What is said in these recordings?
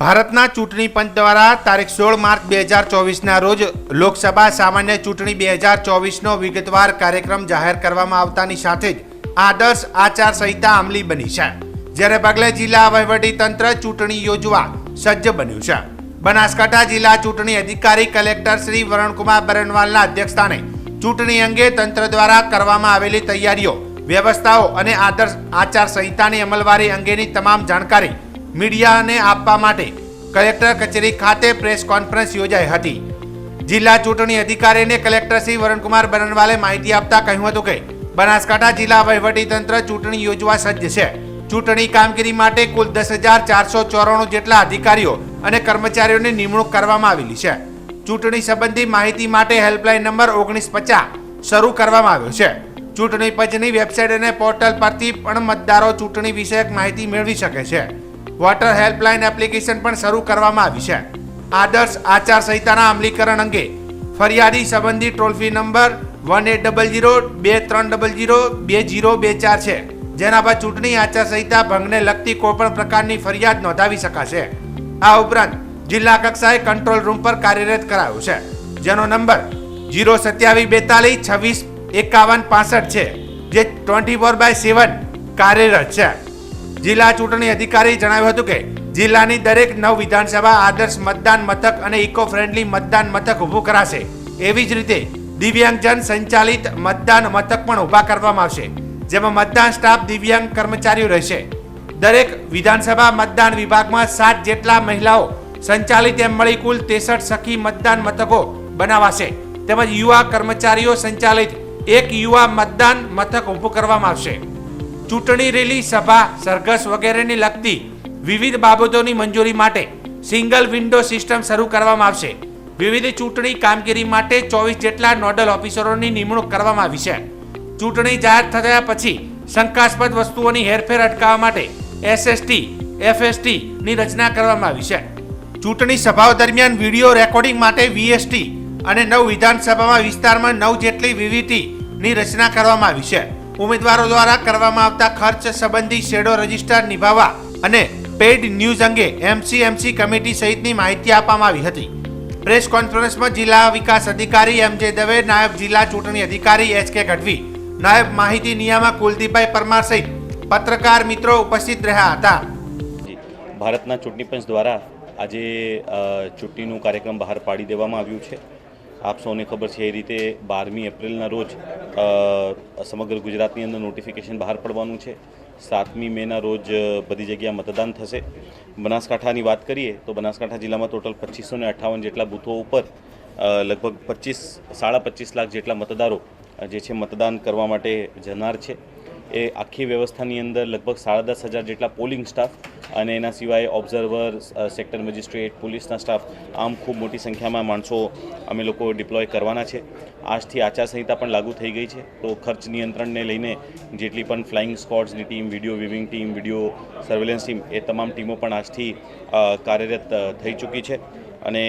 ભારતના ચૂંટણી પંચ દ્વારા તારીખ સોળ માર્ચ બે હજાર ચોવીસના રોજ લોકસભા સામાન્ય ચૂંટણી બે હજાર ચોવીસનો વિગતવાર કાર્યક્રમ જાહેર કરવામાં આવતાની સાથે જ આદર્શ આચારસંહિતા અમલી બની છે જ્યારે પગલે જિલ્લા તંત્ર ચૂંટણી યોજવા સજ્જ બન્યું છે. બનાસકાંઠા જિલ્લા ચૂંટણી અધિકારી કલેક્ટર શ્રી વરણકુમાર બરનવાલના અધ્યક્ષસ્થાને ચૂંટણી અંગે તંત્ર દ્વારા કરવામાં આવેલી તૈયારીઓ, વ્યવસ્થાઓ અને આદર્શ આચાર સંહિતાની અમલવારી અંગેની તમામ જાણકારી મીડિયાને આપવા માટે કલેક્ટર કચેરી ખાતે પ્રેસ કોન્ફરન્સ યોજાઈ હતી. જિલ્લા ચૂંટણી અધિકારીને કલેક્ટર શ્રી વરુણકુમાર બરનવાલે માહિતી આપતા કહ્યું હતું કે, બનાસકાંઠા જિલ્લા વહીવટી તંત્ર ચૂંટણી યોજવા સજ્જ છે. ચૂંટણી કામગીરી માટે કુલ દસ હજાર ચારસો ચોરાણું જેટલા અધિકારીઓ અને કર્મચારીઓની નિમણૂક કરવામાં આવેલી છે. ચૂંટણી સંબંધી માહિતી માટે હેલ્પલાઇન નંબર ઓગણીસ પચાસ શરૂ કરવામાં આવ્યો છે. ચૂંટણી પંચની વેબસાઇટ અને પોર્ટલ પરથી પણ મતદારો ચૂંટણી વિષયક માહિતી મેળવી શકે છે. વોટર હેલ્પલાઇન એપ્લિકેશન પણ શરૂ કરવામાં આવી છે. આદર્શ આચાર સંહિતાના અમલીકરણ અંગે ફરિયાદી સંબંધી toll free number one eight double zero બે ત્રણ ડબલ જીરો બે જીરો બે ચાર છે. જેના પર ચૂંટણી આચાર સંહિતા ભંગને લગતી કોઈપણ પ્રકારની ફરિયાદ નોંધાવી શકાશે. આ ઉપરાંત જિલ્લા કક્ષાએ કંટ્રોલ રૂમ પર કાર્યરત કરાયો છે. જેનો નંબર જીરો સત્યાવીસ બેતાલીસ છવ્વીસ એકાવન પાસઠ છે, જે ટ્વેન્ટી ફોર બાય સેવન કાર્યરત છે. જિલ્લા ચૂંટણી અધિકારીએ જણાવ્યું હતું કે જિલ્લાની દરેક નવ વિધાનસભા આદર્શ મતદાન મથક અને ઇકો ફ્રેન્ડલી મતદાન મથક ઊભું કરાશે. એવી જ રીતે દિવ્યાંગજન સંચાલિત મતદાન મથક પણ ઊભા કરવામાં આવશે, જેમાં મતદાન સ્ટાફ, દિવ્યાંગ કર્મચારીઓ રહેશે. દરેક વિધાનસભા મતદાન વિભાગમાં સાત જેટલા મહિલાઓ સંચાલિત એમ મળી કુલ તેસઠ સખી મતદાન મથકો બનાવાશે. તેમજ યુવા કર્મચારીઓ સંચાલિત એક યુવા મતદાન મથક ઊભું કરવામાં આવશે. ચૂંટણી રેલી, સભા, સરઘસ વગેરેને લગતી વિવિધ બાબતોની મંજૂરી માટે સિંગલ વિન્ડો સિસ્ટમ શરૂ કરવામાં આવશે. વિવિધ ચૂંટણી કામગીરી માટે ચોવીસ જેટલા નોડલ ઓફિસરોની નિમણૂક કરવામાં આવી છે. ચૂંટણી જાહેર થયા પછી શંકાસ્પદ વસ્તુઓની હેરફેર અટકાવવા માટે એસએસટી, એફએસટી ની રચના કરવામાં આવી છે. ચૂંટણી સભાઓ દરમિયાન વીડિયો રેકોર્ડિંગ માટે વીએસટી અને નવ વિધાનસભામાં વિસ્તારમાં નવ જેટલી વીવીટી ની રચના કરવામાં આવી છે. ઉમેદવારો દ્વારા કરવામાં આવતા ખર્ચ સંબંધી શેડો રજિસ્ટર નિભાવવા અને પેઇડ ન્યૂઝ અંગે એમસીએમસી કમિટી સહિતની માહિતી આપવામાં આવી હતી. પ્રેસ કોન્ફરન્સમાં જિલ્લા વિકાસ અધિકારી એમ જે દવે, નાયબ જિલ્લા ચૂંટણી અધિકારી એચ કે ગઢવી, નાયબ માહિતી નિયામક કુલદીપભાઈ પરમાર સહિત પત્રકાર મિત્રો ઉપસ્થિત રહ્યા હતા. ભારતના ચૂંટણી પંચ દ્વારા આજે ચૂંટણીનું કાર્યક્રમ બહાર પાડી દેવામાં આવ્યું છે. આપ સૌને ખબર છે એ રીતે બારમી એપ્રિલના રોજ સમગ્ર ગુજરાતની અંદર નોટિફિકેશન બહાર પડવાનું છે. સાતમી મેના રોજ બધી જગ્યા મતદાન થશે. બનાસકાંઠાની વાત કરીએ તો બનાસકાંઠા જિલ્લામાં ટોટલ પચીસો ને અઠ્ઠાવન જેટલા બૂથો ઉપર લગભગ પચીસ, સાડા પચીસ લાખ જેટલા મતદારો જે છે મતદાન કરવા માટે જનાર છે. એ આખી વ્યવસ્થાની અંદર લગભગ સાડા દસ હજાર જેટલા પોલિંગ સ્ટાફ અને એના સિવાય ઓબ્ઝર્વર સેક્ટર મેજિસ્ટ્રેટ પોલીસના સ્ટાફ આમ ખૂબ મોટી સંખ્યામાં માણસો અમે લોકો ડિપ્લોય કરવાના છે. આજથી આચારસંહિતા પણ લાગુ થઈ ગઈ છે. તો ખર્ચ નિયંત્રણને લઈને જેટલી પણ flying સ્કોડ્સની team video viewing team video surveillance team એ તમામ ટીમો પણ આજથી કાર્યરત થઈ ચૂકી છે. અને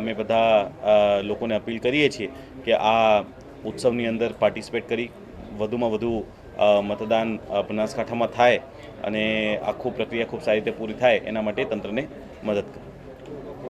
અમે બધા લોકોને અપીલ કરીએ છીએ કે આ ઉત્સવની અંદર પાર્ટિસિપેટ કરી, વધુમાં વધુ મતદાન બનાસકાંઠામાં થાય અને આખું પ્રક્રિયા ખૂબ સારી રીતે પૂરી થાય એના માટે તંત્રને મદદ કરે.